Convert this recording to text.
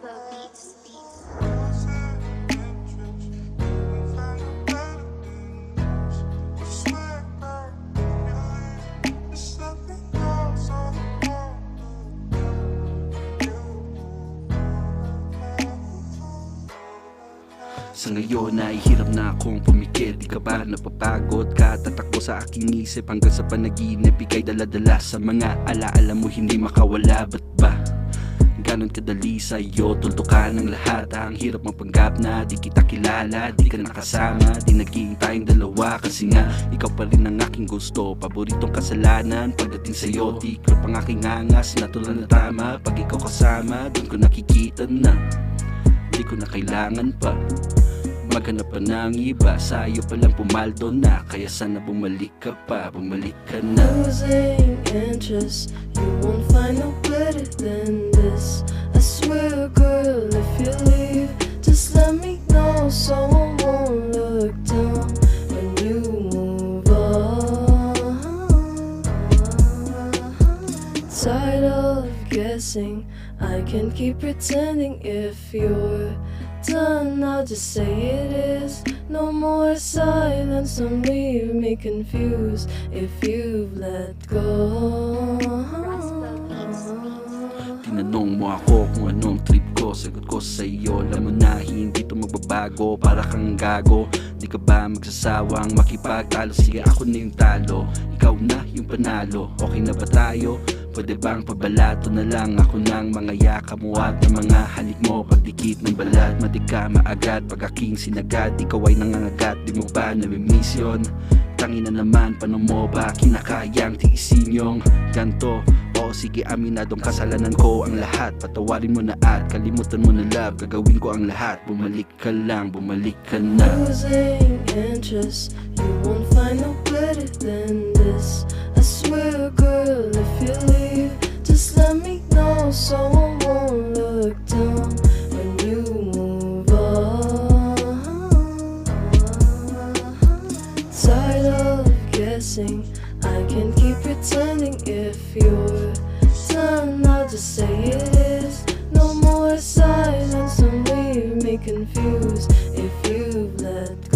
Beats. Beats. Sa ngayon ay hirap na akong pumikit Di ka ba napapagod ka Tatakbo sa aking isip hanggang sa panaginip Ika'y daladala sa mga alaala mo Hindi makawala ba't ba? Ganon kadali sa'yo Tultukan ng lahat. Ang hirap mapanggap na Di kita kilala. Di ka nakasama Di naging tayong dalawa. Kasi nga Ikaw pa rin ang aking gusto. Paboritong kasalanan Pagdating sa'yo. Tikrop ang aking angas Natural na tama. Pag ikaw kasama Doon ko nakikita na. Di ko na kailangan pa. Maghanap pa ng iba. Sa'yo palang pumaldo na. Kaya sana bumalik ka pa. Bumalik ka na. Losing interest. You won't find better than this. I swear, girl, if you leave, just let me know so I won't look down when you move on. Tired of guessing, I can keep pretending if you're done, I'll just say it is. No more silence, don't leave me confused if you've let go. Tinanong mo ako kung anong trip ko Sagot ko sa iyo Alam mo na hindi to magbabago Para kang gago. Di ka ba magsasawang makipagtalo? Sige ako na yung talo Ikaw na yung panalo. Okay na ba tayo? Pwede bang pabalato na lang? Ako ng mga yaka mo at ng mga halik mo. Pagdikit ng balat, matika maagad. Pag aking sinagad, ikaw ay nangangagat. Di mo ba namimiss yun? Tangina naman, paano mo ba kinakayang tiisin yung ganto? O sige aminadong kasalanan ko ang lahat. Patawarin mo na at kalimutan mo na love. Gagawin ko ang lahat. Bumalik ka lang, bumalik ka na. Losing interest, you won't find no better than this. I swear, girl, if you leave, just let me know so I won't look down I can keep pretending if you're to say it is. No more silence, and leave me confused if you've let